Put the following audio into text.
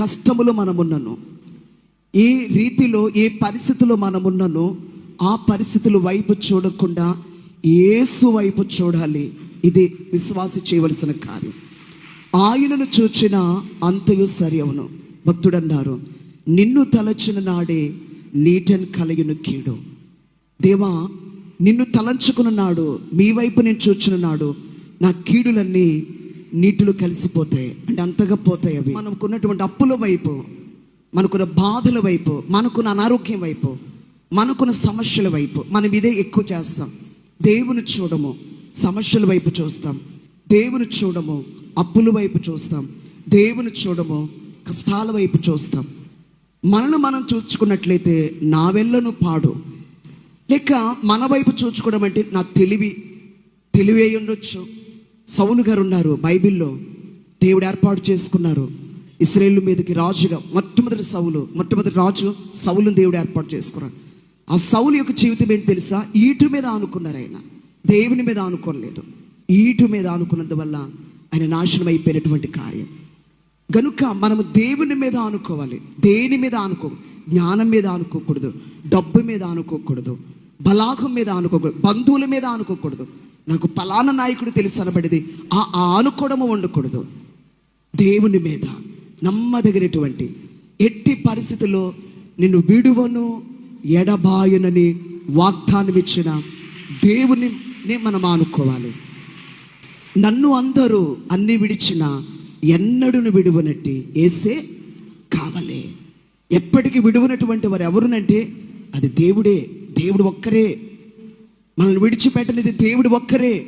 కష్టములో మనమున్నను. ఏ రీతిలో ఏ పరిస్థితిలో మనమున్నను. ఆ పరిస్థితుల వైపు చూడకుండా ఏసు వైపు చూడాలి. ఇది విశ్వాసి చేయవలసిన కార్యం. ఆయనను చూచిన అంతయు సరి అవును భక్తుడన్నారు నిన్ను తలచిన నాడే నీటన్ కలయును కీడు. దేవా నిన్ను తలంచుకున్న నాడు మీ వైపు నేను చూచిన నాడు నా కీడులన్నీ నీటిలో కలిసిపోతాయి. అంటే అంతగా పోతాయి అవి. మనకున్నటువంటి అప్పుల వైపు మనకున్న బాధల వైపు మనకున్న అనారోగ్యం వైపు మనకున్న సమస్యల వైపు మనం ఇదే ఎక్కువ చేస్తాం. దేవుని చూడము సమస్యల వైపు చూస్తాం. దేవుని చూడము అప్పుల వైపు చూస్తాం. దేవుని చూడము కష్టాల వైపు చూస్తాం. మనను మనం చూసుకున్నట్లయితే నా వెళ్ళను పాడు. లేక మన వైపు చూసుకోవడం అంటే నా తెలివి తెలివి అయి ఉండొచ్చు. సౌలు గారు ఉన్నారు బైబిల్లో. దేవుడు ఏర్పాటు చేసుకున్నారు. ఇస్రాయేల్ మీదకి రాజుగా మొట్టమొదటి సౌలు మొట్టమొదటి రాజు సౌలును దేవుడు ఏర్పాటు చేసుకున్నాడు. ఆ సౌలు యొక్క జీవితం ఏంటి తెలుసా? ఈటు మీద ఆనుకున్నారు ఆయన. దేవుని మీద ఆనుకోలేదు. ఈటు మీద ఆనుకున్నందువల్ల ఆయన నాశనం అయిపోయినటువంటి కార్యం. గనుక మనము దేవుని మీద ఆనుకోవాలి. దేని మీద ఆనుకో? జ్ఞానం మీద ఆనుకోకూడదు. డబ్బు మీద ఆనుకోకూడదు. బలాహం మీద ఆనుకోకూడదు. బంధువుల మీద ఆనుకోకూడదు. నాకు పలానా నాయకుడు తెలుసు అనబడింది ఆ ఆనుకోవడము ఉండకూడదు దేవుని మీద నమ్మదగినటువంటి ఎట్టి పరిస్థితుల్లో నిన్ను విడువను ఎడబాయునని వాగ్దానం ఇచ్చిన దేవుని మనం ఆనుకోవాలి. నన్ను అందరూ అన్ని విడిచిన ఎన్నడును విడువనట్టి ఏసే కావలే. ఎప్పటికీ విడువనటువంటి వారు ఎవరునంటే అది దేవుడే దేవుడు ఒక్కరే. మనల్ని విడిచిపెట్టలేదు దేవుడు ఒక్కరే.